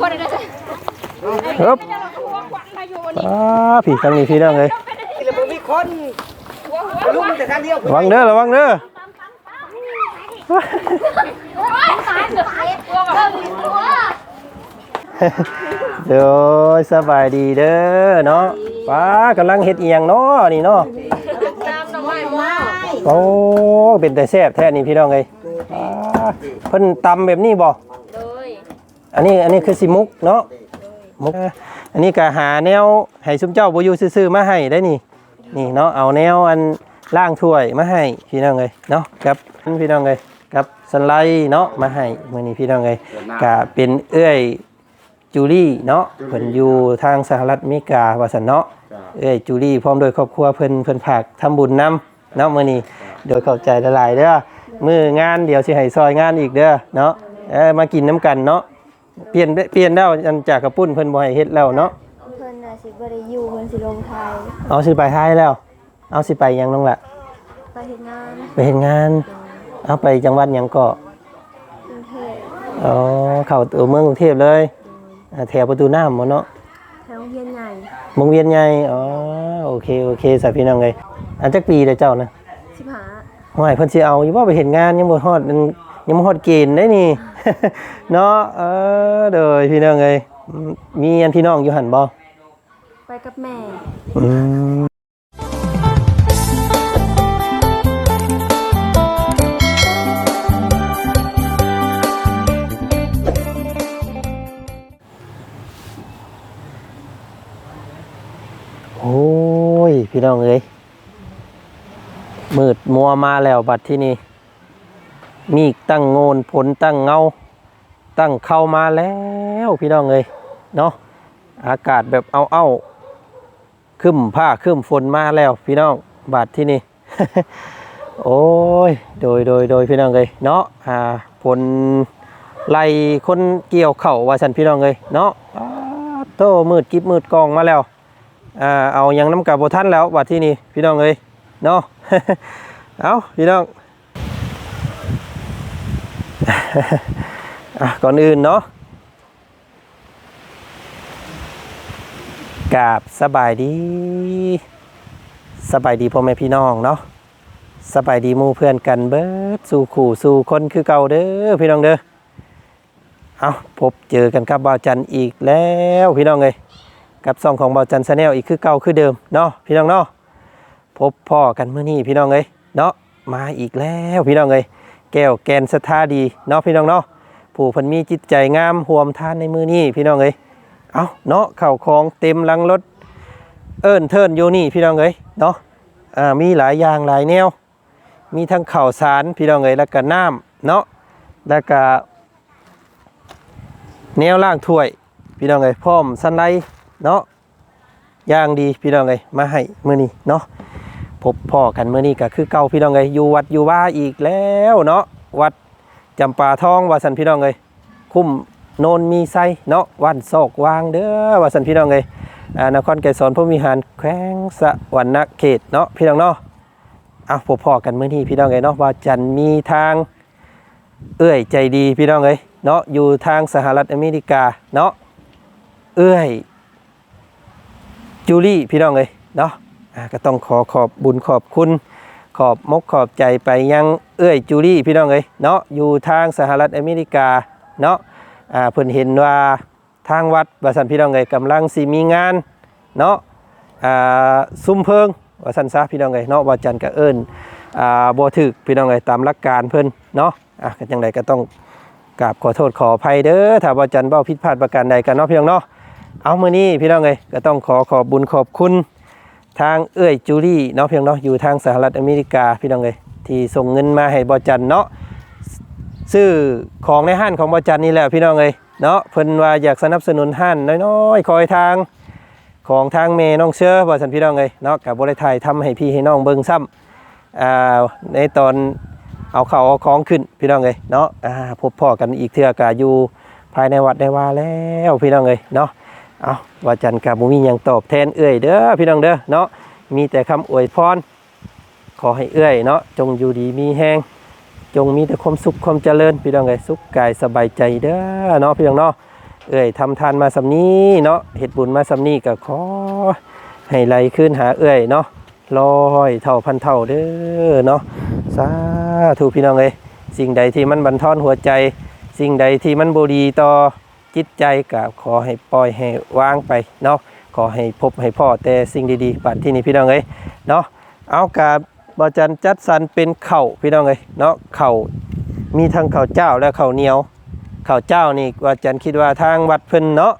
คนได้ใช่ฮึบอ้าพี่ทางนี้พี่น้องเลยแล้วบ่มีคนลุงแต่ทางเดียวระวังเด้อระวังเด้อตายเดือดเอ็ดตัวแบบตัวเดี๋ยวสบายดีเด้อเนาะป้ากำลังเฮ็ดเอียงเนาะนี่เนาะตามน้ำไม้มาโอ้เป็นแต่แซ่บแท้นี่พี่น้องเอ้ยป้าเพิ่นตำแบบนี้บ่โดย อันนี้อันนี้คือสิมุกเนาะมุกอันนี้ก็หาแนวให้ซุมเจ้าบ่อยู่ซื่อๆมาให้ได้นี่ นี่เนาะเอาแนวอันล่างถ้วยมาให้พี่น้องเอ้ยเนาะครับพี่น้องเอ้ยกับสไลด์เนาะมาให้มื้อนี้พี่น้องเอ้ยก็เป็นเอื้อยจูลี่เนาะเพิ่นอยู่ทางสหรัฐอเมริกาว่าซั่นเนาะเอ้อยจูลี่พร้อมด้วยครอบครัวเพิ่นเพิ่นฝากทำบุญนํเนาะมื้อนี้โดยเข้าใจละลายๆเด้อมื้องานเดี๋ยวสิให้ซอยงานอีกเด้อเนาะเออมากินน้ำกันเนาะ เปลี่ยนเปลี่ยนแล้วอันจากกระปุ้นเพิ่นบ่ให้เฮ็ดแล้วเนาะเพิ่นน่ะสิบ่ได้อยู่เพิ่นสิลงไทยเอาสิไปท้ายแล้ว เอาสิไปยังน้องละไปเฮ็ดงานไปเห็นงาน เอาไปจังหวัดหยังเกาะกรุงเทพอ๋อเข้าตัวเมืองกรุงเทพเลยอ่าแถวประตูน้ำบ่เนาะแถวโรงเรียนใหญ่วงเวียนใหญ่อ๋อโอเคโอเคสาพี่น้องเลยอันจักปีเลยเจ้านะ15ห่วยเพิ่นสิเอาอยู่ว่าไปเห็นงานยังบ่ฮอดอัน ยังบ่ฮอดเกณฑ์ได้นี่ เนาะเออเด้อพี่น้องเอ้ยอืมมีอันพี่น้องอยู่หั่นบ่ไปกับแม่อืมโอ้ย พี่น้องเอ้ยมืดมัวมาแล้วบัดที่นี่ มีกตั้งโงนผลตั้งเงา ตั้งเข้ามาแล้วพี่น้องเอ้ยเนาะอากาศแบบเอาเอาขึ้นผ้าขึ้นฝนมาแล้ว พี่น้องบาดที่นี่โอ้ยโดยโดยโดยพี่น้องเลยเนาะอ่าผลไล่คนเกี่ยวเข่าว่าสันพี่น้องเลยเนาะอ้าโตมืดกิบมืดกองมาแล้วอ่าเอายังน้ำกับโบท่านแล้วบาดที่นี่พี่น้องเลยเนาะเอาพี่น้อง อะก่อนอื่นเนาะกาบสบายดี สบายดีพ่อแม่พี่น้องเนาะสบายดีมู่เพื่อนกันเบิดสู่ขู่สู่คนคือเก่าเด้อพี่น้องเด้อเอาพบเจอกันกับบ่าวจันอีกแล้วพี่น้องเลยกับซองของบ่าวจันชาแนลอีกคือเก่าคือเดิมเนาะพี่น้องเนาะพบพ่อกันเมื่อนี้พี่น้องเลยเนาะมาอีกแล้วพี่น้องเลย แก้วแกนสถาดีเนาะพี่น้องเนาะผู้เพันมีจิตใจงามห่วมทานในมือนี้พี่น้องเลยเอาเนาะเข่าของเต็มลังรถเอิ้นเทินอยู่นี่พี่น้องเอ้ยเนาะอ่ามีหลายอย่างหลายแนว มีทั้งข่าวสารพี่น้องเอ้ยแล้วก็น้ำเนาะแล้วก็แนวล่างถ้วย พี่น้องเอ้ยพร้อมสันไลเนาะอย่างดีพี่น้องเอ้ยมาให้มื้อนี้เนาะ พบพ่อกันเมื้อนี้ก็คือเก่าพี่น้องเอ้ยอยู่วัดอยู่ว่าอีกแล้วเนาะวัดจำปาทองว่าสันพี่น้องเอ้ยคุ้มโนนมีไซเนาะวันโศกวางเด้อว่าสันพี่น้องเลยอ่านครไกรสอนพระวิหารแขวงสะวรรณเขตเนาะพี่น้องเนาะอะพบพอกันเมื้อนี้พี่น้องเลยเนาะว่าจันมีทางเอื้อยใจดีพี่น้องเลยเนาะอยู่ทางสหรัฐอเมริกาเนาะเอื้อยจูลี่พี่น้องเลยเนาะ ก็ต้องขอขอบบุญขอบคุณ ขอบมกขอบใจไปยังเอื้อยจูลี่พี่น้องเลยเนาะอยู่ทางสหรัฐอเมริกาเนาะเพิ่นเห็นว่าทางวัดว่าสันพี่น้องเอ้ยกำลังสิมีงานเนาะซุ้มเพิงว่าสันซะพี่น้องเอ้ยเนาะว่าจันทร์ก็เอิ้นบ่ถึกพี่น้องเอ้ยตามหลักการเพิ่นเนาะอะก็จังไดก็ต้องกราบขอโทษขออภัยเด้อถ้าว่าจันเว้าผิดพลาดประการใดกันเนาะพี่น้องเนาะเอามื้อนี้พี่น้องเอ้ยก็ต้องขอขอบบุญขอบคุณ ทางเอ้ยจูลี่เนาะเพี่น้องเนาะอยู่ทางสหรัฐอเมริกาพี่น้องเอ้ยที่ส่งเงินมาให้บ่จันเนาะซื้อของในห้านของบอจันนี่แหละพี่น้องเลยเนาะเพิ่นว่าอยากสนับสนุนห้านน้อยๆคอยทางของทางเมน้องเชื่อบ่สันพี่น้องเลยเนาะกับบริไทยทำให้พี่ให้น้องเบิ่งซ้ำอ่าในตอนเอาเข้าเอาของขึ้นพี่น้องเลยเนาะอ่าพบพ่อกันอีกเทื่อกะอยู่ภายในวัดในวาแล้วพี่น้องเลยเนาะ เอาว่าจันกับบุมียังตอบแทนเอื้อยเด้อพี่น้องเด้อเนาะมีแต่คำอวยพรขอให้เอื้อยเนาะจงอยู่ดีมีแห้งจงมีแต่ความสุขความเจริญพี่น้องไงสุขกายสบายใจเด้อเนาะพี่น้องเนาะเอ้ยทำทานมาสำนี้เนาะเฮ็ดบุญมาสำนี้ก็ขอให้ไหลขึ้นหาเอ้ยเนาะร้อยเท่าพันเท่าเด้อเนาะสาธุพี่น้องเอ้ยสิ่งใดที่มันบันทอนหัวใจ สิ่งใดที่มันบ่ดีต่อ จิตใจก็ขอให้ปล่อยให้วางไปเนาะขอให้พบให้พ่อแต่สิ่งดีๆปัดที่นี่พี่น้องเอ้ยเนาะเอากาบอจันจัดสรรเป็นเข่าพี่น้องเอ้ยเนาะเข่ามีทั้งข้าเจ้าและเข้าเหนียวเข้าเจ้านี่ว่าจันคิดว่าทางวัดเพิ่นเนาะ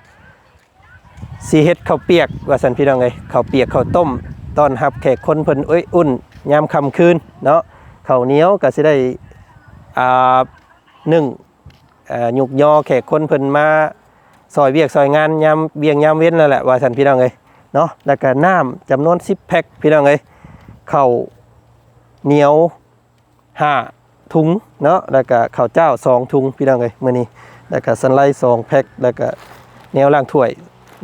สีเฮ็ดข้าวเปียกว่าสันพี่น้องเอ้ยข้าวเปียกข้าวต้มตอนรับแขกคนเพิ่นเอ้ยอุ่นยามค่ำคืนเนาะข้าวเหนียวก็สิได้อ่านึ่ง ยุกยอแขกคนเพิ่นมาซอยเวียกซอยงานยามเบียงยามเว้นนั่นแหละว่าสันพี่น้องเอ้ยเนาะแล้วก็น้ำจำนวน10แพ็คพี่น้องเอ้ยข้าเหนียว5ถุงเนาะแล้วก็ข้าวเจ้า2ถุงพี่น้องเอ้ยมื้อนี้แล้วก็สันไลด์2แพ็คแล้วก็แนวล้างถ้วย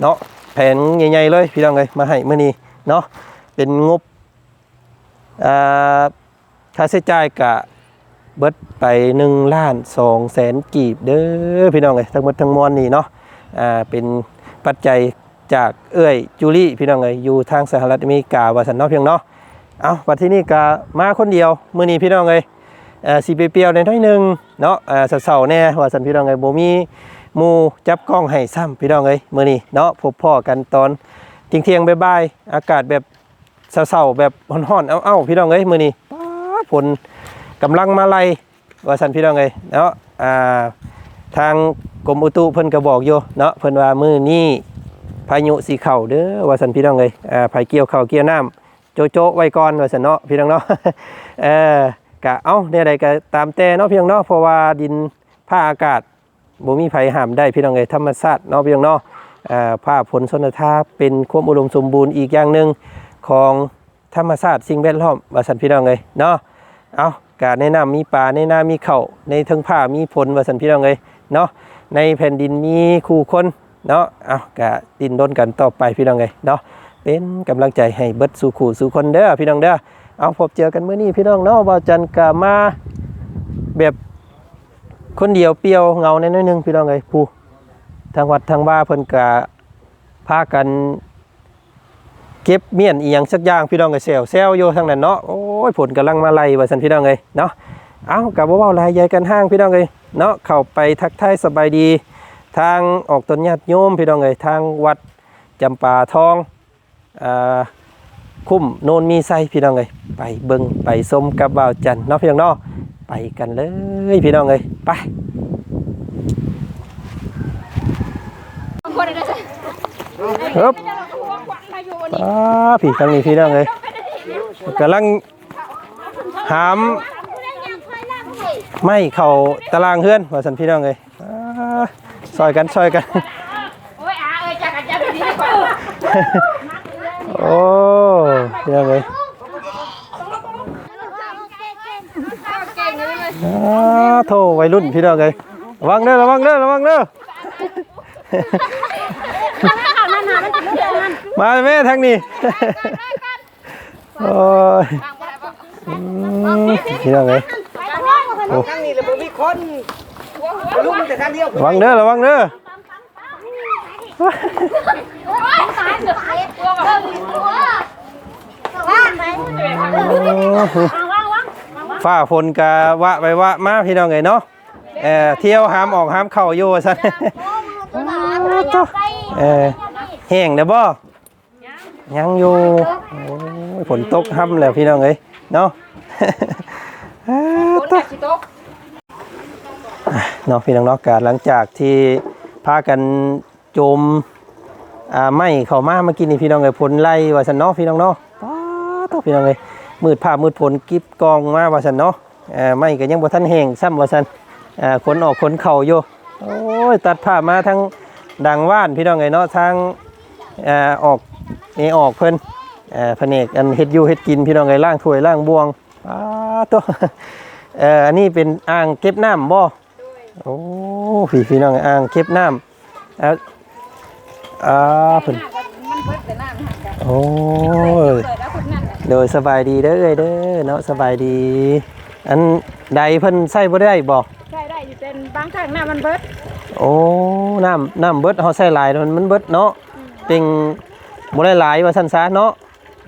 เนาะแผ่นใหญ่ๆเลยพี่น้องเอ้ยมาให้มื้อนี้เนาะเป็นงบอ่าค่าใช้จ่ายกะ เบิดไป1ล้าน2แสนกีบเด้อพี่น้องเอ้ยทั้งหมดทั้งมวลนี่เนาะอ่าเป็นปัจจัยจากเอ้ยจูลี่พี่น้องเอ้ยอยู่ทางสหรัฐอเมริกาว่าสันเนาะเพียงเนาะเอาวันที่นี่ก็มาคนเดียวมื้อนี้พี่น้องเอ้ยเอ่อสิไปเปรียวในน้อยหนึงเนาะอ่าเสาๆแน่ว่าสันพี่น้องเอ้ยบ่มีหมู่จับกล้องให้ซ้ำพี่น้องเอ้ยมื้อนี้เนาะพบพ่อกันตอนเที่ยงๆบ่ายๆอากาศแบบเสาๆแบบร้อนๆเอ้าๆพี่น้องเอ้ยมื้อนี้ป๊าฝน กำลังมาไล่ว่าสันพี่น้องเอ้ยเนาะอ่าทางกรมอุตุเพิ่นก็บอกอยู่เนาะเพิ่นว่ามื้อนี้พายุสีเข้าเด้อว่าสันพี่น้องเอ้ยอ่าภายเกี่ยวเข้าเกี่ยวน้ำโจโจไว้ก่อนว่าสันเนาะพี่น้องเนาะเออกะเอ้าเนี่ยใดก็ตามแต่เนาะพี่น้องเนาะเพราะว่าดินผ้าอากาศบ่มีไผห้ามได้พี่น้องเอ้ยธรรมชาติเนาะพี่น้องเนาะอ่าผ้าผลชนทาเป็นความอุดมสมบูรณ์อีกอย่างหนึ่งของธรรมชาติสิ่งแวดล้อมว่าสันพี่น้องเอ้ยเนาะเอา กาในน้ำมีปลาในน้ำมีเขาในเทิงผ้ามีผลว่าสันพี่น้องเลยเนาะในแผ่นดินมีคู่คนเนาะเอากะดินดนกันต่อไปพี่น้องเลยเนาะเป็นกำลังใจให้เบิดสู่ขู่สู่คนเด้อพี่น้องเด้อเอาพบเจอกันเมื่อนี้พี่น้องเนาะบ่าวจันกะมาแบบคนเดียวเปรียวเงาในน้อยนึงพี่น้องเลยผู้ทางวัดทางบ้าเพิ่นกะพากัน ก็บเมียนอีหยังสักอย่างพี่น้องก็แซวแซวอยู่ทางนั้นเนาะโอ้ยผลกำลังมาไล่ว่าซั่นพี่น้องเอ้ยเนาะเอากับบ่เว้าลายใหญ่กันห้างพี่น้องเอ้ยเนาะเข้าไปทักทายสบายดี ทางออกตนญาติโยมพี่น้องเอ้ยทางวัดจำปาทองอ่าคุ้มโนนมีไซพี่น้องเอ้ยไปเบิ่งไปชมกับบ่าวจันเนาะพี่น้องเนาะไปกันเลยพี่น้องเอ้ยไปคนได้ใช่ฮึบ ป้าพี่ทางนี้พี่น้องเอ้ยกำลังหามไม่เข้าตารางเฮือนว่าสันพี่น้องเลยอ่าซอยกันซอยกันโอ้ยอาเอ้ยจักรจันทร์ดีกว่าโอ้พี่น้องเลยเก่งเลยอ่าโทวัยรุ่นพี่น้องเลยระวังเด้อระวังเด้อระวังเด้อ มาแม่ทางนี้โอ้ยอืมพี่น้องเลยโอ้นั่งนี่แล้วบ่มีคนลุงแต่ท่านเดียวระวังเด้อระวังเด้อฝ้าฝนกะวะไปวะมาพี่น้องไงเนาะเออเที่ยวห้ามออกห้ามเข้าอยู่ว่าซั่นเออแห้งเด้อบ่ ยังอยู่โอ้ยฝนตกห้ำแล้วพี่น้องเอ้ยเนาะคนจากชิโต๊ะเนาะพี่น้องเนาะกาหลังจากที่พากันโจมอ่าไหม้เข้ามาเมื่อกี้นี่พี่น้องเอ้ยผลไล่ว่าซั่นเนาะพี่น้องเนาะป๊าดพี่น้องเอ้ยมืดผ้ามืดผลกิบกองมาว่าซั่นเนาะเอ่อไหม้ก็ยังบ่ทันแห้งซ้ำว่าซั่นอ่าขนออกขนเข้าอยู่โอ้ยตัดผ้ามาทั้งดังว่านพี่น้องเอ้ยเนาะทางเอ่อออก นี่ออกเพิ่นเอ่อแผนกอันเฮ็ดอยู่เฮ็ดกินพี่น้องเอ้ยล้างถ้วยล้างบวงป๊าดตัวเอ่ออันนี้เป็นอ่างเก็บน้ำบ่โอ้พี่พี่น้องอ่างเก็บน้ำเอาอ่าเพิ่นมันเบิดแต่น้ำหักกันโอ้ยเปิดแล้วคนนั้นโดยสบายดีเด้อเอ้ยเด้อเนาะสบายดี อันใดเพิ่นใส่บ่ได้บ่ใช่ได้อยู่เป็นบางครั้งน้ำมันเบิดโโอ้น้ำน้ำเบิดเฮาใส่หลายมันมันเบิดเนาะเป็น บ่ได้หลายว่าซั่นซะเนาะ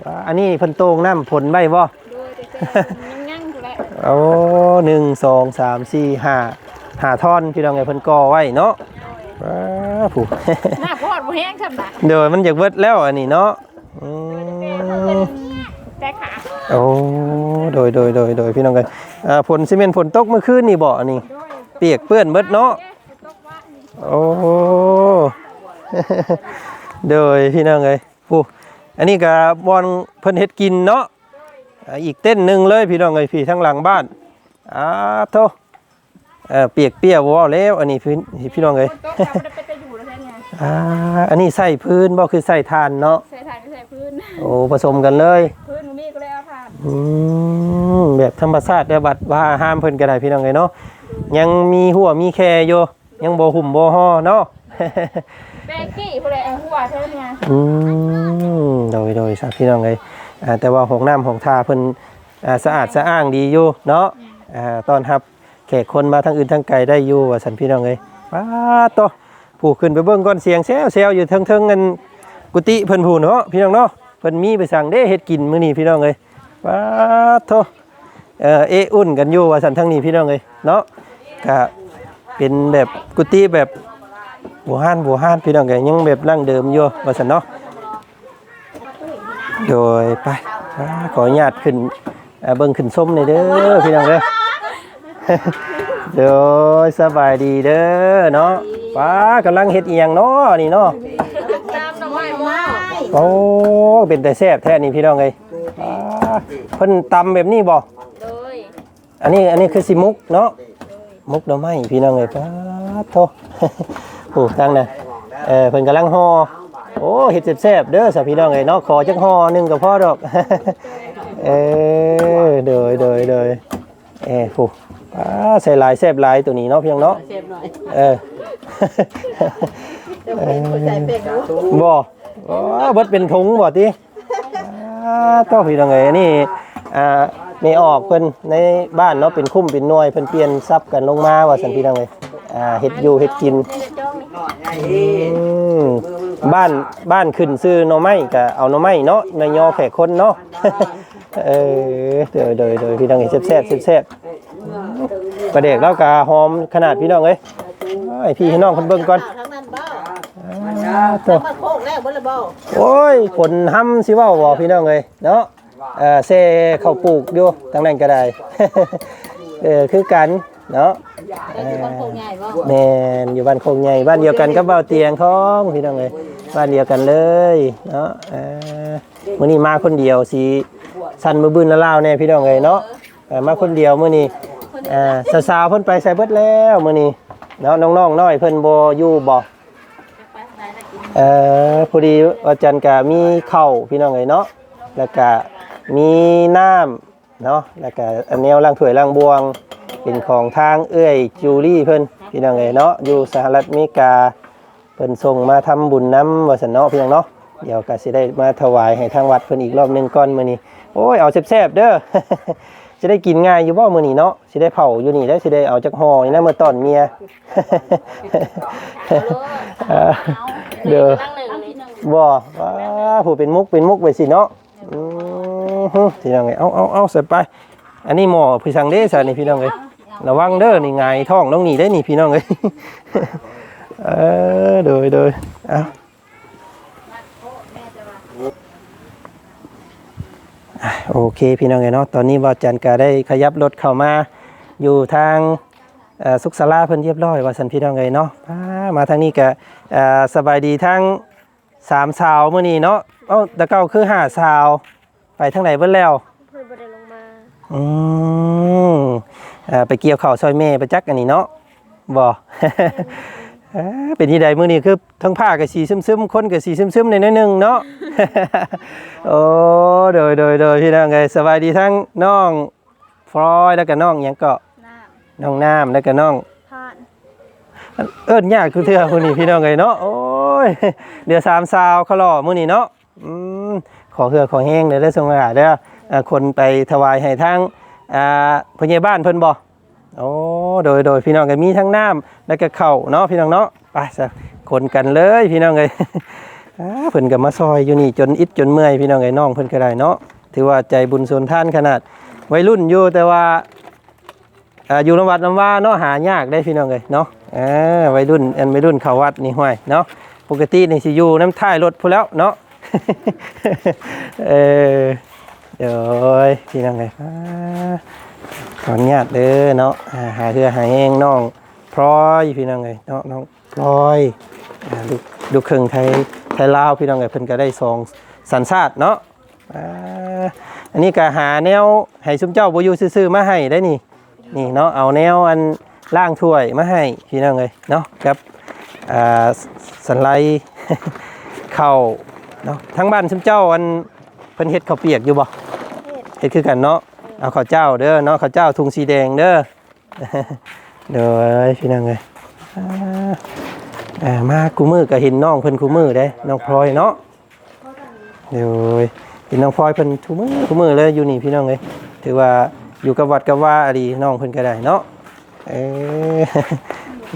ว่าอันนี้เพิ่นโตงน้ำผลไว้บ่โดยแต่เส้นยังยังอยู่แหละโอ้หนึ่งสองสามสี่ห้าห้าท่อนพี่น้องไงเพิ่นก่อไว้เนาะว้าผู้ หน้าพอดบ่แห้งคำน่ะเดี๋ยวมันอยากเบิดแล้วอันนี้เนาะอืมแต่ขาโอ้โดยโดยโดยโดยพี่น้องกันอ่าฝนซีเมนต์ฝนตกเมื่อคืนนี่บ่อันนี้โดยเปียกเปื้อนเบิดเนาะแกตกว่านี่โอ้โดยพี่น้องเอ้ย ผู้อันนี้ก็บอนเพิ่นเฮ็ดกินเนาะอ่าอีกเต้นหนึงเลยพี่น้องเอ้ยพี่ทั้งหลังบ้านอ้าโทเอ่อเปียกเปียกบ่เว้าแล้ว อันนี้พี่พี่น้องเอ้ยตกเราบ่ได้ไปแต่อยู่แล้วแท้เนี่ยอ่าอันนี้ใส่พื้นบ่คือใส่ทานเนาะใส่ถ่านก็ใส่พื้นโอ้ผสมกันเลยพื้นบ่มีก็เลยเอาถ่านอืมแบบธรรมชาติแบบบัดว่าห้ามเพิ่นก็ได้พี่น้องเอ้ยเนาะยังมีหัวมีแคอยู่ยังบ่หุ่มบ่ห่อเนาะ แป้งกี้ผู้ใดเอาหัวเท่าเนี่ยอืมโดยโดยสักพี่น้องเลยอ่าแต่ว่าห้องน้ำห้องท่าเพิ่นอ่าสะอาดสะอ้างดีอยู่เนาะอ่าต้อนรับแขกคนมาทั้งอื่นทั้งไกลได้อยู่ว่าสันพี่น้องเลยป้าโตผู้ขึ้นไปเบิ่งก่อนเสียงแซวแซวอยู่เทิงๆกันกุฏิเพิ่นผู้เนาะพี่น้องเนาะเพิ่นมีไปสั่งเด้เฮ็ดกินมื้อนี้พี่น้องเลยป้าโตเออเออุ่นกันอยู่ว่าสันทั้งนี้พี่น้องเลยเนาะก็เป็นแบบกุฏิแบบ บัวห้านบัวห้านพี่น้องแกยังแบบร่างเดิมอยู่ว่าสันเนาะโดยไปอ่าขออนุญาตขึ้นเบิ่งขึ้นส้มหน่เด้อพี่น้องเด้อโดยสบายดีเด้อเนาะป้ากำลังเฮ็ดอีหยังเนาะนี่เนาะตามหน่อไม่โอ้เป็นแต่แซ่บแท้นี่พี่น้องเอ้ยเพิ่นตำแบบนี้บ่อันนี้อันนี้คือสิมุกเนาะมุกดอกไม้พี่น้องเอ้ยป้าโท โอ้ตั้งนะเออเพิ่นกำลังห่อโอ้เฮ็ดแซ่บๆเด้อสาพี่น้องเอ้ยเนาะขอจักห่อหนึงก็พอดอก เออเดยเดยเดยเอ้ผู้ป้าใส่หลายแซ่บหลายตัวนี้เนาะพี่น้องเนาะเซฟหน่อยเออเดี๋ยวเป็นหัวใจเป็นรู้บ่อ๋อเบิดเป็นถุงบ่ติอ่าต้องพี่น้องเอ้ยนี่อ่าไม่ออกเพิ่นในบ้านเนาะเป็นคุ้มเป็นหน่วยเพิ่นเปลี่ยนซับกันลงมาว่าซั่นพี่น้องเอ้ยอ่าเฮ็ดอยู่เฮ็ดกินอืม บ้านบ้านขึ้นซื้อหน่อไม้ก็เอาหน่อไม้เนาะไม่ยอแขกคนเนาะเออเดี๋ยวเดี๋ยวเดี๋ยวพี่น้องเอ้ยแซ่บๆแซ่บๆประเด็กแล้วก็หอมขนาดพี่น้องเอ้ยไอพี่ให้น้องคนเบิ่งก่อนทั้งนั้นบ่อ่าตัวมาโค้งแล้วบ่ละบ่โอ้ยฝนห้ำสิเว้าบ่พี่น้องเอ้ยเนาะเออเซ่ข้าวปลูกอยู่ทางนั้นก็ได้เออคือกัน เนาะเออโค้งใหญ่บ่แม่นอยู่บ้านโคงใหญ่บ้านเดียวกันกับเบ้าเตียงท้องพี่น้องเอ้ยบ้านเดียวกันเลยเนาะเออมื้อนี้มาคนเดียวสิสั่นมือบื้นละลาวแน่พี่น้องเอ้ยเนาะเออมาคนเดียวมื้อนี้เอ่อสาวๆเพิ่นไปใส่เบิดแล้วมื้อนี้เนาะน้องๆน้อยเพิ่นบ่อยู่บ่เอ่อพอดีว่าจันทร์ก็มีข้าวพี่น้องเอ้ยเนาะแล้วก็มีน้ำเนาะแล้วก็อันแนวล้างถ้วยล้างบวง เป็นของทางเอื้อยจูลี่เพิ่นพี่น้องเอ้ยเนาะอยู่สหรัฐอเมริกาเพิ่นส่งมาทำบุญน้ำว่าซั่นเนาะพี่น้องเนาะเดี๋ยวก็สิได้มาถวายให้ทางวัดเพิ่นอีกรอบหนึงก่อนมื้อนี้โอ้ยเอาแซ่บๆเด้อจะได้กินง่ายอยู่บ่มื้อนี้เนาะสิได้เผาอยู่นี่ได้สิได้เอาจักห่อนี่นะมื้อตอนเมียเด้อบ่ว้าผู้เป็นมุกเป็นมุกไปสิเนาะอือพี่น้องเอ้ยเอาเอาเอาใส่ไปอันนี้หมอพี่สั่งเด้ซะนี่พี่น้องเอ้ย ระวังเด้อนี่ไงายท้องน้องนี่ได้นี่พี่น้องเอ้ยเออโดยโดยเอาอะโอเคพี่น้องเอ้ยเนาะตอนนี้บ่าวจันก็ได้ขยับรถเข้ามาอยู่ทางเอ่อสุขศาลาเพิ่นเรียบร้อยว่าซั่นพี่น้องเอ้ยเนาะอ่ามาทางนี้ก็เอ่อสบายดีทั้งสามสาวมื้อนี้เนาะเอ้าแตะเก้าคือห้าสาว ไปทางไหนเบิ่แล้วเพื่อนบ่ได้ลงมาอืมอ่า ไปเกี่ยวข้าวซอยแม่ไปจักอันนี้เนาะบ่เอ้อเป็นที่ใดมื้อนี้คือทั้งผ้าก็สีซึมๆคนก็สีซึมๆในน้อยหนึงเนาะ โอ้โดยโดยโดยพี่น้องเอ้ยสบายดีทั้งน้องฟลอยแล้วก็น้องหยังเกาะน้น้องน้ำแล้วก็น้องผ่านเอิ้นยากคือเทื่อมื้อนี้พี่น้องเอ้ยเนาะโอ้ยเดี๋ยวสามสาวเขารอมื้อนี้เนาะอืมขอเหือขอแห้งเด้อเด้อสงหลาเด้ออ่าคนไปถวายให้ทาง อ่าพญาบ้านเพิ่นบ่โอ้โดยโดยพี่น้องก็มีทั้งน้ำแล้วก็ข้าเนาะพี่น้องเนาะไปซะคนกันเลยพี่น้องเอ้ยเพิ่นก็มาซอยอยู่นี่จนอิดจนเมื่อยพี่น้องเอ้ยน้องเพิ่นก็ได้เนาะถือว่าใจบุญส่วนท่านขนาดวัยรุ่นอยู่แต่ว่าอยู่น้ำวัดน้ำว่าเนาะหายากได้พี่น้องเอ้ยเนาะวัยรุ่นอันวัยรุ่นเขาวัดนี่ห้วยเนาะปกตินี่สิอยู่น้ำท้ายรถพูแล้วเนาะเออ เดี๋ยพี่น้องเอ้ยอ่าขออนุญาตเด้อเนาะหาเรือหาเองน้องพลอยพี่น้องเอ้ยเนาะน้องพลอยอ่าดูดูเครื่องไทยไทยลาวพี่น้องเอ้ยเพิ่นก็ได้สองสัญชาติเนาะอันนี้ก็หาแนวให้ซุมเจ้าบ่อยู่ซื่อๆมาให้ได้นี่นี่เนาะเอาแนวอันล่างถ้วยมาให้พี่น้องเอ้ยเนาะครับอ่าสันไลเข้าเนาะทั้งบ้านซุมเจ้าอัน พิ่นเฮ็ดข้าวเปียกอยู่บ่เฮ็ดคือกันเนาะเอาข้าวเจ้าเด้อเนาะข้าวเจ้าทุงสีแดงเด้อเด้อพี่น้องเอ้ยอ่าอ่ามากูมือก็เห็นน้องเพิ่นกูมือเด้น้องพลอยเนาะเดี๋ยวเห็นน้องพลอยเพิ่นทุมือทุมือเลยอยู่นี่พี่น้องเอ้ยถือว่าอยู่กับวัดกับว่าอดีน้องเพิ่นก็ได้เนาะเอ้ย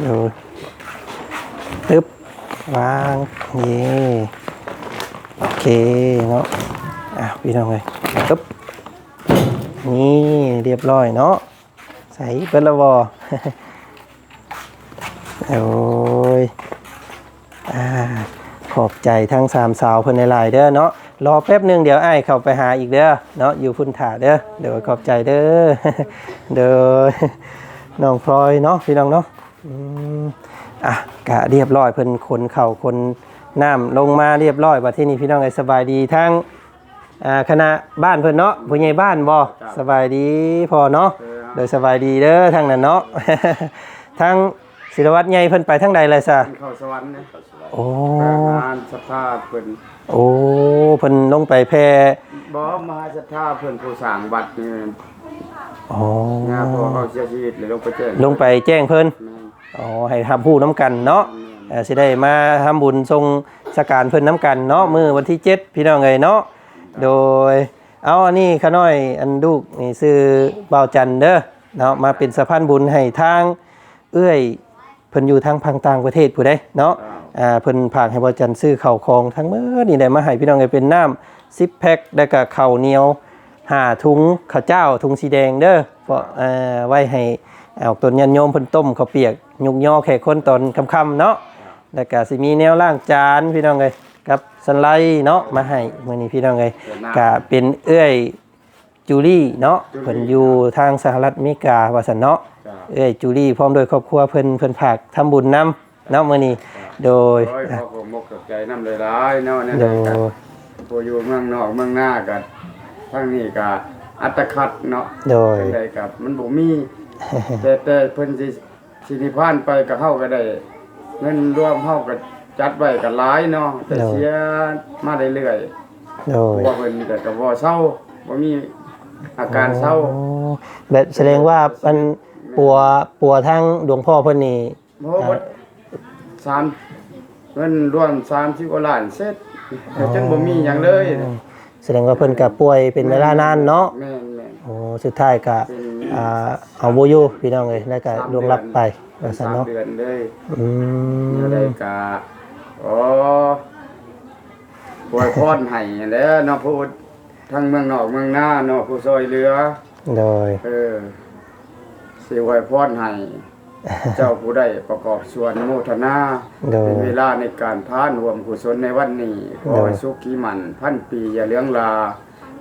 เดี๋ยวตึ๊บวางนี่โอเคเนาะ อะพี่น้องเอ้ยตึ๊บนี่เรียบร้อยเนาะใส่เปิดและวอโอ้ยอ่าขอบใจทั้งสามสาวเพิ่นในไลน์เด้อเนาะรอแป๊บหนึ่งเดี๋ยวไอ้เข้าไปหาอีกเด้อเนาะอยู่พุ่นถาเด้อเดี๋ยวขอบใจเด้อเด้อน้องพลอยเนาะพี่น้องเนาะอะกะเรียบร้อยเพิ่นคนเข่าคนน้ำลงมาเรียบร้อยบัดที่นี่พี่น้องไอ้สบายดีทั้ง อ่าคณะบ้านเพิ่นเนาะผู้ใหญ่บ้านบ่สบายดีพอเนาะโดยสบายดีเด้อทางนั้นเนาะทางศิลวัตรใหญ่เพิ่นไปทางใดเลยซะเข้าสวรรค์นะโอ้งานศรัทธาเพิ่นโอ้เพิ่นลงไปแพร่บ่มาศรัทธาเพิ่นผู้สร้างวัดนี่อ๋องานพอเขาเสียชีวิตเลยลงไปแจ้งลงไปแจ้งเพิ่นแม่นอ๋อให้ทำผู้น้ำกันเนาะเอ่อสิได้มาทำบุญทรงสการเพิ่นน้ำกันเนาะมื้อวันที่เจ็ดพี่น้องเอ้ยเนาะ โดย เอาอันนี้ขาน้อยอันลูกนี่ซื้อเบาวจันทร์เด้อเนาะมาเป็นสะพานบุญให้ทาง เอื้อยเพิ่นอยู่ทางพังต่างประเทศผู้ใดเนาะอ่าเพิ่นผากให้เบาวจันทร์ซื้อข้าวของทั้งมื้อนี่ได้มาให้พี่น้องเอ้ยเป็นน้ำ10แพ็คแล้วก็ข้าวเหนียวห้าถุงข้าวเจ้าถุงสีแดงเด้อเพราะอ่าไว้ให้เอาต้นยันโยมเพิ่นต้มข้าวเปียกยุกย่อแขกคนตอนค่ำๆเนาะแล้วก็สิมีแนวล้างจานพี่น้องเอ้ย กับสไลด์เนาะมาให้มื้อนี้พี่น้องเอ้ยก็เป็นเอื้อยจูลี่เนาะเพิ่นอยู่ทางสหรัฐอเมริกาว่าซั่นเนาะจ้ะเอื้อยจูลี่พร้อมโดวยครอบครัวเพิ่นเพิ่นฝากทำบุญนํเนาะมื้อนี้โดยโอ้ยขอขอบมกกับใจน้ำเลยหลายเนาะเนี่ยโดนะยผู้อยู่เมืองนอกเมืองหน้ากันทั้งนี้ก็อัตคัดเนาะโดยเป็นไดกับ มันบ่มีแต่แต่เพิ่นสิสินิพพานไปก็เฮาก็ได้เงินรวมเฮาก็ จัดไว้ก็หลายเนาะแต่เสียมาเรื่อยโดๆยว่าเพิ่นก็ก็บ่เศร้าบ่มีอาการเศร้าโอ้แบบแสดงว่ามันปัวปัวทางดวงพ่อเพิ่นนี่เพราะว่าสามเงินรวม30กว่าล้านเสร็จจนบ่มีหยังเลยแสดงว่าเพิ่นก็ป่วยเป็นเวลานานเนาะแม่นแม่นโอ้สุดท้ายก็เป็นอ่าเอาบ่อยู่พี่น้องเอ้ยแล้วก็ล่วงลับไปว่าซั่นสามเนาะเดือนเลย อืมเมื่อได้กะ โอ้ปวยพรให้แหล้วเนาะพูดทั้งเมืองนอกเมืองหน้าเนาะผู้ซอยเรือ โดย เออสิไว้พรให้ เจ้าผู้ได้ประกอบส่วนโมทนา โดย เป็นเวลาในการพานรวมกุศลในวันนี้ขอให้โดยสุขีมัน พันปีอย่าเลี้ยงลา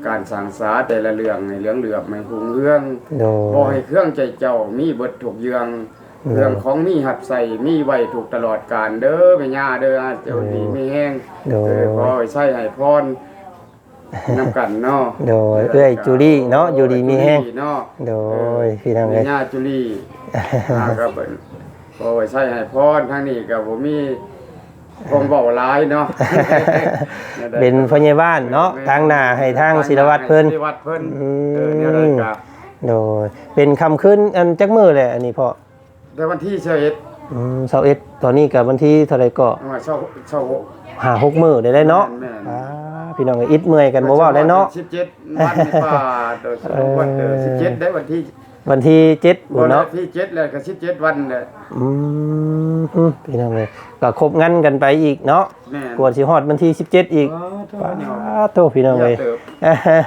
การสั่งสาแต่ละเรื่องในเรื่องเหลือบไม่หุงเรื่องโดบ่ให้เครื่องใจเจ้ามีเบิดถูกเยืองอืม เครื่องของมีหับใส่มีไว้ถูกตลอดการเด้อแม่ย่าเด้อเจ้าดีมีแห้งโดยเออขอให้ใช้ให้พรนำกันเนาะโดยเอ้ยจูลี่เนาะอยู่ดีมีแห้งจูลี่เนาะโดยพี่ทางเลแม่ยย่าจุลี่อ่าก็เบิ่นขอให้ใช้ให้พรทางนี้ก็บ่มีคงเว้าหลายเนาะเป็นพยาบ้านเนาะทางหน้าให้ทางศิลวัตรเพิ่นศิลวัตรเพิ่นอืมเออเนี่ยได้ก็โดยเป็นคำขึ้นอันจักมือแหละอันนี้พอ แต่วันที่เช้าอืมเสาเอ็ดตอนนี้กับวันที่เท่าไหรก็ว่าเช้าเช้าหาหกมือได้ได้เนาะแม่นๆอ่าพี่น้องก็อิดเมื่อยกันบ่เว้าได้เนาะสิบเจ็ดวันในป่าโดยสมควรเออสิบเจ็ดได้วันที่วันที่เจ็ดบ่เนาะที่เจ็ดเลยก็สิบเจ็ดวันเลยอืมพี่น้องเลยก็ครบงั้นกันไปอีกเนาะแม่นกวนสิฮอดวันที่17อีกอ๋อโทษป้าเนี่ยโตพี่น้องเลยเติบเอ่อ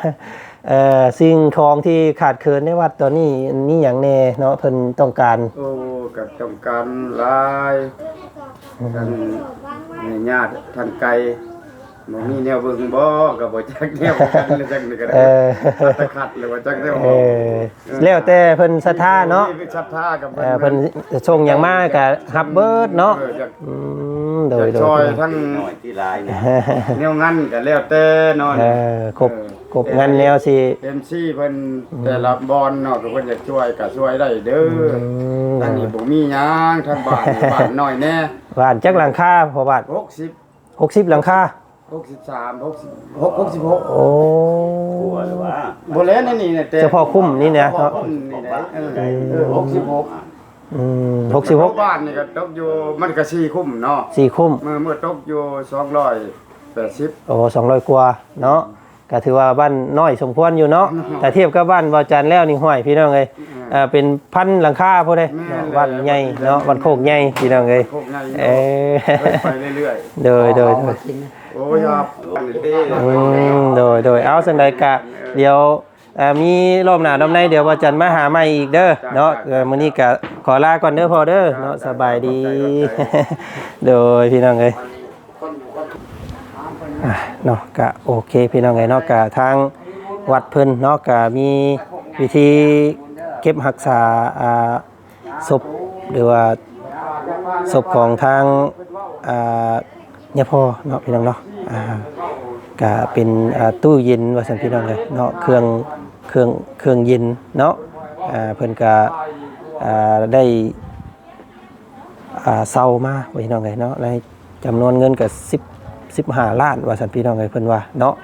สิ่งของที่ขาดเคินในวัดตอนนี้นี่อย่างแน่เนาะเพิ่นต้องการโอ้กับต้องการหลายทั้งในญาติทางไกลบ่มีแนวเบิ่งบ่ก็บ่จักแนวกันเลยจังนี่ก็ได้เออตะขัดเลยว่าจักแนวเออแล้วแต่เพิ่นศรัทธาเนาะศรัทธากับเอ่อเพิ่นส่งอย่างมากก็รับเบิดเนาะอออยากอืมโดอยยากโดช่วยยทั้งหน่อยที่ลายเนี่ยแนวงั้นก็แล้วแต่เนาะเออครบ ครบงั้นแล้วสิเอ็มซีเพิ่นแต่ละบอลเนาะก็เพิ่นอยากช่วยก็ช่วยได้เด้ออม ทางนี้บ่มีหยังทางบ้านนี่บ้านน้อยแน่บ้านจักหลังคาพอบาท60 60 หลังคา63 60 66โอ้กลัวหรือว่าบ่แล้วนี่นี่แต่เฉพาะคุ้มนี่นะเฉพาะคุ้มนี่นะเออเออ66อืม66 66บ้านนี่ก็ตกอยู่มันก็4คุ้มเนาะสี่คุ้ม เมื่อเมื่อตกอยู่280โอ้สองร้อยกว่าเนาะ ก็ถือว่าบ้านน้อยสมควรอยู่เนาะแต่เทียบกับบ้านบอจันแล้วนี่ห้อยพี่น้องเลยเอ่อเป็นพันหลังคาพอได้เนาะบ้านใหญ่เนาะบ้านโคกใหญ่พี่น้องเลยโคกใหญ่เออไปเรื่อยโดยโดยโดยๆโอ้ยครับอันนี้อืมโดยโดยเอาสันใดกะเดี๋ยวเอ่อมีรอบหน้ารอบในเดี๋ยวบอจันมาหาใหม่อีกเด้อเนาะเอ่อมื้อนี้กะขอลาก่อนเด้อพอเด้อเนาะสบายดี โดยพี่น้องเลย อะเนาะก็โอเคพี่น้องไงเนาะก็ทางวัดเพิ่นเนาะก็มีวิธีเก็บรักษาอ่าศพหรือว่าศพของทางอ่าเนี่ยพ่อเนาะพี่น้องเนาะอ่าก็เป็นอ่าตู้เย็นว่าซั่นพี่น้องเลยเนาะเครื่องเครื่องเครื่องเย็นเนาะอ่าเพิ่นก็อ่าได้อ่าเซามาว่าพี่น้องเลยเนาะในจำนวนเงินก็10 15 ล้านว่าสันพี่น้องเลยเพิ่นว่าเนาะ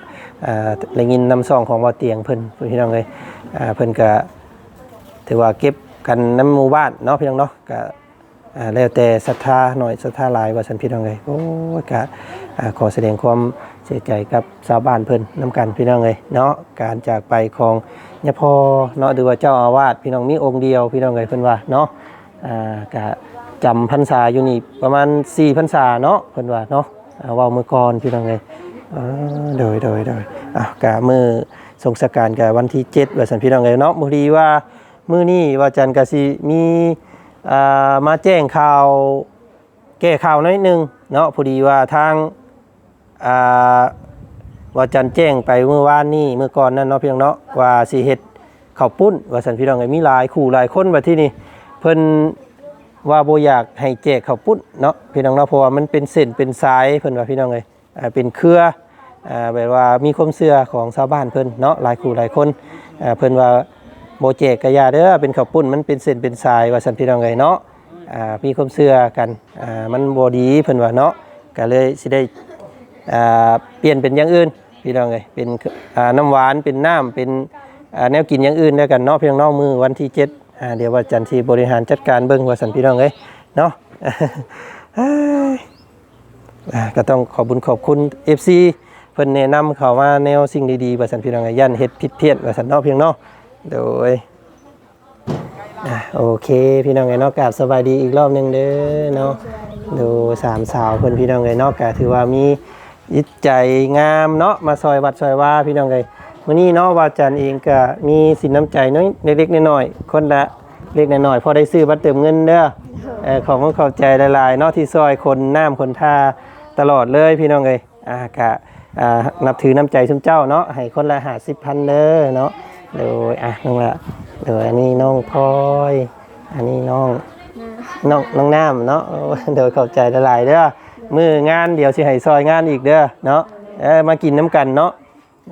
อ่าได้ยินนำซองของบ่เตียงเพิ่นพี่น้องเลยอ่าเพิ่นก็ถือว่าเก็บกันน้ำหมู่บ้านเนาะพี่น้องเนาะก็อ่าแล้วแต่ศรัทธาหน่อยศรัทธาหลายว่าสันพี่น้องเลยโอ้ยก็อ่าขอแสดงความเสียใจกับชาวบ้านเพิ่นนํกันพี่น้องเลยเนาะการจากไปของยะพอเนาะหรือว่าเจ้าอาวาสพี่น้องมีองค์เดียวพี่น้องเลยเพิ่นว่าเนาะอ่าก็จำพรรษาอยู่นี่ประมาณ4พรรษาเนาะเพิ่นว่าเนาะ เว่าเมื่อก่อนพี่น้องเลยอ่าโดยโดยโดยอะกะมือสงสการกะวันที่เจ็ดว่าสันพี่น้องเลยเนาะมือดีว่ามือนี้ว่าจันกะสิมีอ่ามาแจ้งข่าวแก้ข่าวน้อยหนึงเนาะพอดีว่าทางอ่าว่าจันแจ้งไปเมื่อวานนี้เมื่อก่อนนั่นเนาะพี่น้องเนาะว่าสิเฮ็ดข้าวปุ้นว่าสันพี่น้องเลยมีหลายคู่หลายคนว่าที่นี่เพิ่น ว่าโบอยากให้แจกข้าวปุ้นเนาะพี่น้องเนาะเพราะว่ามันเป็นเส้นเป็นสายเพิ่นว่าพี่น้องเลยอ่าเป็นเครืออ่าแบบว่ามีความเชื่อของชาวบ้านเพิ่นเนาะหลายคู่หลายคนอ่าเพิ่นว่าโบแจกกะยาเด้อเป็นข้าวปุ้นมันเป็นเส้นเป็นสายว่าซั่นพี่น้องเลยเนาะอ่ามีความเชื่อกันอ่ามันบ่ดีเพิ่นว่าเนาะก็เลยสิได้อ่าเปลี่ยนเป็นอย่างอื่นพี่น้องเลยเป็นอ่าน้ำหวานเป็นน้ำเป็นอ่าแนวกินอย่างอื่นแล้วยกันเนาะพี่น้องเนาะมือวันที่เจ็ด เดี๋ยวว่าจันทีบริหารจัดการเบิ้งว่าสันพี่น้องเอ้ยเนาะก็ต้องขอบุญขอบคุณ FC เพิ่นแนะนำเขาว่าแนวสิ่งดีๆว่าสันพี่น้องเอ้ยยันเฮ็ดผิดเพี้ยนว่าสันเนาะเพียงเนาะโดยโอเคพี่น้องเอ้เนาะกาบสบายดีอีกรอบหนึงเด้อเนาะดูสามสาวเพิ่อนพี่น้องเอ้เนาะก็ถือว่ามีจิตใจงามเนาะมาซอยวัดซอยว่าพี่น้องเอ้ มื่อนี้เนาะว่าจันเองก็มีสินน้ำใจน้อยเล็กๆน้อยๆคนละเล็กน้อยๆพอได้ซื้อบัตรเติมเงินเด้อเออของมันเข้าใจหลายๆเนาะที่ซอยคนน้ำคนท่าตลอดเลยพี่น้องเอ้ยอ่ากะอ่านับถือน้ำใจชุมเจ้าเนาะให้คนละหาสิบพันเด้อเนาะโดยอะน้องละโดยอันนี้น้องพลอย อันนี้น้องน้องน้องน้ำเนาะโอ้โดยเข้าใจหลายๆเด้อมืองานเดี๋ยวสิให้ซอยงานอีกเด้อเนาะเออมากินน้ำกันเนาะ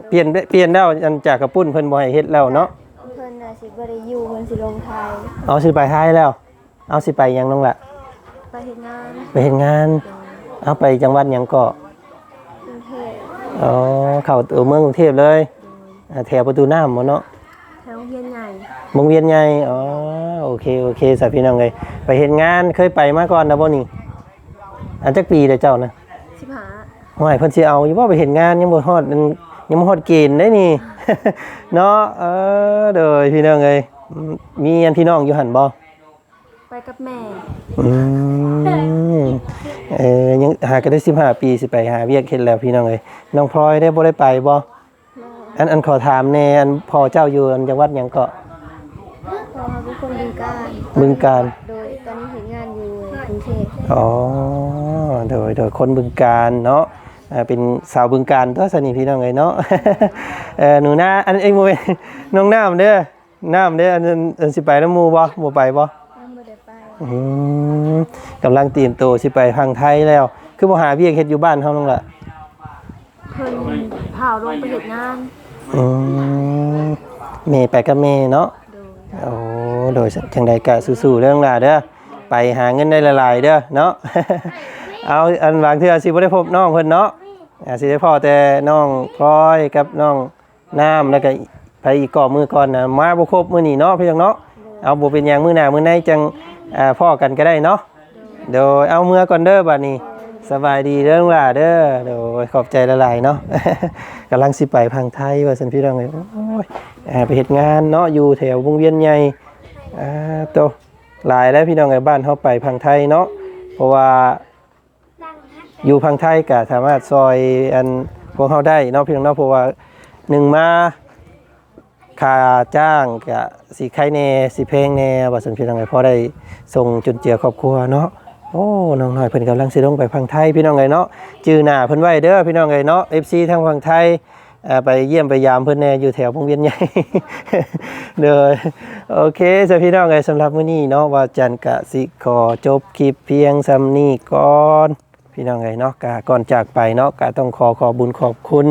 เปลี่ยนเปลี่ยนแล้วอันจากกระปุ้นเพิ่นบ่ให้เฮ็ดแล้วเนาะเพิ่นน่ะสิบ่ได้อยู่เพิ่นสิลงไทยเอาสิไปท้ายแล้ว เอาสิไปหยังน้องละไปเฮ็ดงานไปเฮ็ดงาน เอาไปจังหวัดหยังเกาะกรุงเทพอ๋อเข้าตัวเมืองกรุงเทพเลยอ่าแถวประตูน้ำบ่เนาะแถวโรงเรียนใหญ่วงเวียนใหญ่อ๋อโอเคโอเคสัพี่น้องเอ้ยไปเฮ็ดงานเคยไปมาก่อนนะบ่นี่อันจักปีเด้อเจ้านะ15ห้อยเพิ่นสิเอาอยู่บ่ไปเฮ็ดงานยังบ่ฮอดอัน ยังบ่ฮอดเกณฑ์ได้นี่ เนาะเออเด้อพี่น้องเอ้ยอืมมีอันพี่น้องอยู่หันบ่ไปกับแม่อืมเออยังหากันได้15ปีสิไปหาเวียกเฮ็ดแล้วพี่น้องเอ้ยน้องพลอยได้บ่ได้ไปบ่แม่อันอันขอถามแน่อันพ่อเจ้าอยู่อันจังหวัดหยังเกาะพอเป็นคนบึงการบึงการ โดยตอนนี้เห็นงานอยู่กรุงเทพอ๋อโดยโดยคนบึงการเนาะอ่า เป็นสาวบึงการตัวสนิทพี่น้องเลยเนาะเออหนูนาอันไอ้ยโมยน้องน้ำเด้อน้ำเด้ออันอันอันสิไปน้ำหมูบ่บ่ไปบ่ยังไม่ได้ไปอืมกำลังเตรียมตัวสิไปพังไทยแล้ว คือบ่หาเวียกเฮ็ดอยู่บ้านเฮานั่นล่ะเพิ่นเผาลงไปเห็นงานอืมแม่ไปกับแม่เนาะโดยโอ้โดยจังใดกะสู้ๆเรื่องล่ะเด้อไปหาเงินได้หลายๆเด้อเนาะเอาอันบางเทื่อสิบ่ได้พบน้องเพิ่นเนาะ อาสิได้พ่อแต่น้องพลอยกับน้องน้ำแล้วก็ไปอีกก่อมือก่อนนะมาบ่ครบมื้อนี้เนาะพี่น้องเนาะเอาบ่เป็นหยังมื้อหน้ามื้อในจังอ่าพ่อกันก็ได้เนาะโดยเอาเมื่อก่อนเด้อบัดนี้สบายดีเด้อลุงหล่าเด้อโดยขอบใจละลายๆเนาะกำลังสิไปพังไทยว่าซั่นพี่น้องเอ้ยโอ้ยอ่าไปเฮ็ดงานเนาะอยู่แถววงเวียนใหญ่อ่าโตหลายแล้วพี่น้องเอ้ยบ้านเฮาไปพังไทยเนาะเพราะว่า อยู่พังไทยก็สามารถซอยอันพวกเขาได้เนาะพี่น้องเนาะเพราะว่าหนึ่งมาค่าจ้างกับสีไข่แน่สีเพลงแน่ว่าสันพี่น้องไงพอได้ส่งจุนเจือครอบครัวเนาะโอ้น้องน้อยเพิ่นกำลังสิลงไปพังไทยพี่น้องไงเนาะจื้อหน้าเพิ่นไว้เด้อพี่น้องไงเนาะ FC ทางพังไทยไปเยี่ยมไปยามเพิ่นแน่อยู่แถววงเวียนใหญ่เด้อโอเคจ้ะพี่น้องไงสำหรับมื้อนี้เนาะว่าจันกะสิขอจบคลิปเพียงส่ำนี้ก่อน พี่น้องไงเนาะกะก่อนจากไปเนาะกะต้องขอขอบุญขอบคุณ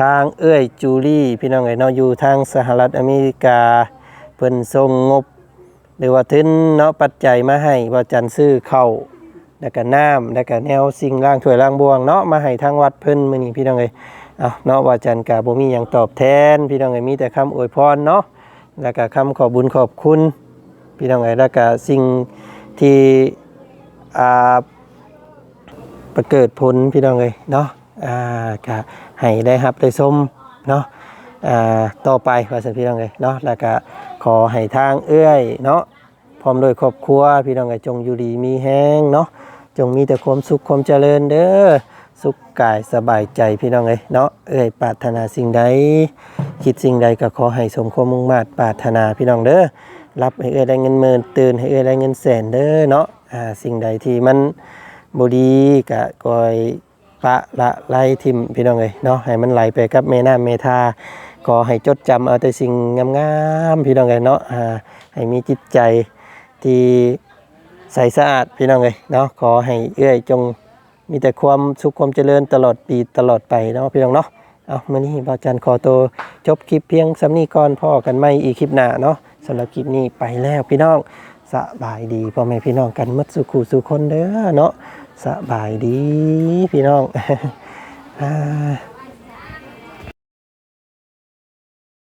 ทางเอ้ยจูลี่ พี่น้องไงเนาะอยู่ทางสหรัฐอเมริกาเพิ่นส่งงบ หรือว่าทุนเนาะปัจจัยมาให้ว่าจันซื้อเข้าแล้วก็น้ำแล้วก็แนวสิ่งล่างถ้วยล่างบวงเนาะมาให้ทางวัดเพิ่นมื้อนี้พี่น้องเอ้ยเอาเนาะว่าจันกะบ่มีหยังตอบแทน พี่น้องเอ้ยมีแต่คำอวยพรเนาะแล้วก็คำขอบุญขอบคุณ พี่น้องเอ้ยแล้วก็สิ่งที่อ่า ประเกิดผลพี่น้องเลยเนาะอ่าก็ให้ได้รับได้ชมเนาะอ่าต่อไปว่าสันพี่น้องเลยเนาะแล้วก็ขอให้ทางเอื้อยเนาะพร้อมโดยครอบครัวพี่น้องเลยจงอยู่ดีมีแห้งเนาะจงมีแต่ความสุขความเจริญเด้อสุขกายสบายใจพี่น้องเลยเนาะเอ้ยปรารถนาสิ่งใด คิดสิ่งใดก็ขอให้สมความมุ่งมา่ปรารถนาพี่น้องเด้อรับให้เอ้ยได้เงินหมื่นตื่นให้เอ้ยได้เงินแสนเด้อเนาะอ่าสิ่งใดที่มัน บดีกะกอยปะละไล่ทิมพี่น้องเลยเนาะให้มันไหลไปกับเมน้าเมทาขอให้จดจำเอาแต่สิ่งงามๆพี่น้องเลยเนาะให้มีจิตใจที่ใสสะอาดพี่น้องเลยเนาะขอให้เอื้อยจงมีแต่ความสุขความเจริญตลอดปีตลอดไปเนาะพี่น้องเนาะเอามื่อนี้บาจันขอตัวจบคลิปเพียงสำนีก่อนพ่อกันไม่อีกคลิปหน้าเนาะสำหรับคลิปนี้ไปแล้วพี่น้องสบายดีพ่อแม่พี่น้องกันมัดสุขูสุคนเด้อเนาะ สบายดีพี่น้องอ่า